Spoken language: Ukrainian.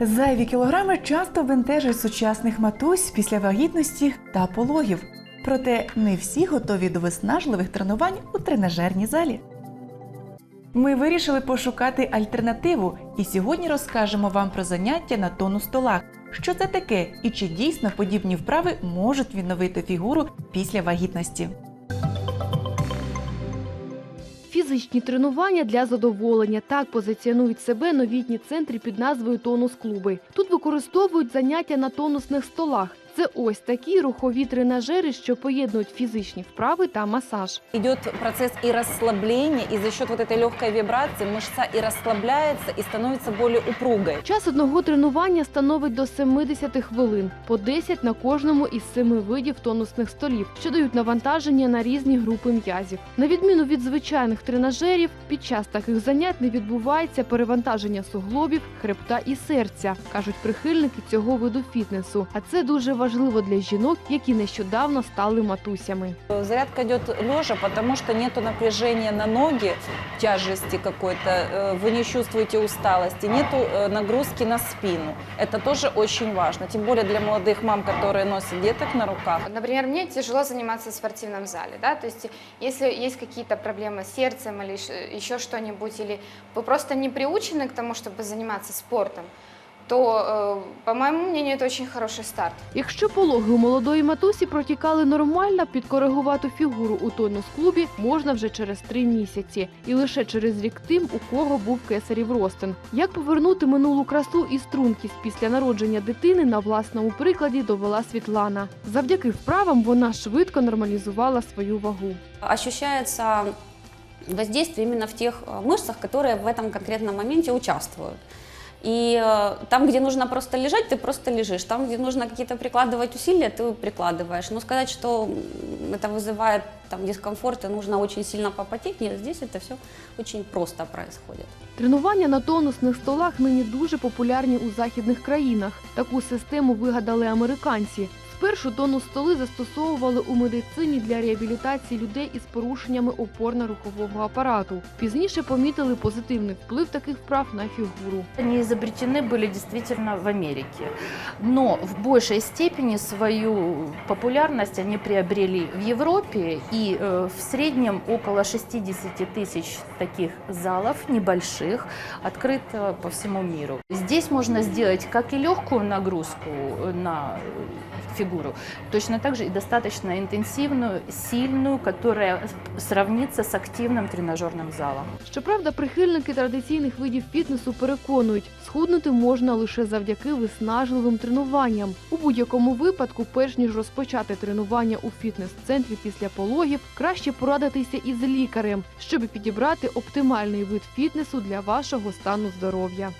Зайві кілограми часто бентежать сучасних матусь після вагітності та пологів. Проте не всі готові до виснажливих тренувань у тренажерній залі. Ми вирішили пошукати альтернативу і сьогодні розкажемо вам про заняття на тону столах. Що це таке і чи дійсно подібні вправи можуть відновити фігуру після вагітності? Фізичні тренування для задоволення так позиціонують себе новітні центри під назвою Тонус клуби. Тут використовують заняття на тонусних столах. Це ось такі рухові тренажери, що поєднують фізичні вправи та масаж. Идет процесс и расслабления, и за счет вот этой легкой вибрации мышца и расслабляется, и становится более упругой. Час одного тренування становить до 70 хвилин, по 10 на кожному із семи видів тонусних столів, що дають навантаження на різні групи м'язів. На відміну від звичайних тренажерів, під час таких занять не відбувається перевантаження суглобів, хребта і серця, кажуть прихильники цього виду фітнесу. А це дуже важливо для жінок, які нещодавно стали матусями. Зарядка идет лежа, потому что нет напряжения на ноги, тяжести какой-то, э, вы не чувствуете усталости, нет нагрузки на спину. Это тоже очень важно, тем более для молодых мам, которые носят деток на руках. Например, мне тяжело заниматься в спортивном зале, да, то есть если есть какие-то проблемы с сердцем или ш- еще что-нибудь, или вы просто не приучены к тому, чтобы заниматься спортом, то, э, по моему мнению, это очень хороший старт. Якщо пологи у молодої матусі протікали нормально, підкоригувати фігуру у тонус-клубі можна вже через три місяці, і лише через рік тим, у кого був кесарів ростин. Як повернути минулу красу і стрункість після народження дитини на власному прикладі довела Світлана. Завдяки вправам вона швидко нормалізувала свою вагу. ощущается воздействие именно в тех э, мышцах, которые в этом конкретном моменте участвуют. И э, там, где нужно просто лежать, ты просто лежишь. Там, где нужно какие-то прикладывать усилия, ты прикладываешь. Но сказать, что м, это вызывает там, дискомфорт и нужно очень сильно попотеть, нет, здесь это все очень просто происходит. Тренування на тонусних столах нині дуже популярні у західних країнах. Таку систему вигадали американці. Спершу тонус столи застосовували у медицині для реабілітації людей із порушеннями опорно-рухового апарату. Пізніше помітили позитивний вплив таких вправ на фігуру. Они изобретены были действительно в Америке, но в большей степени свою популярность они приобрели в Европе, и э, в среднем около 60 тысяч таких залов небольших открыто по всему миру. Здесь можно сделать как и легкую нагрузку э, на э, фигуру, точно так же и достаточно интенсивную, сильную, которая сравнится с активным тренажерным залом. Щоправда, прихильники традиційних видів фітнесу переконують, схуднути можна лише завдяки виснажливим тренуванням. У будь-якому випадку, перш ніж розпочати тренування у фітнес-центрі після пологів, краще порадитися із лікарем, щоб підібрати оптимальний вид фітнесу для вашого стану здоров'я.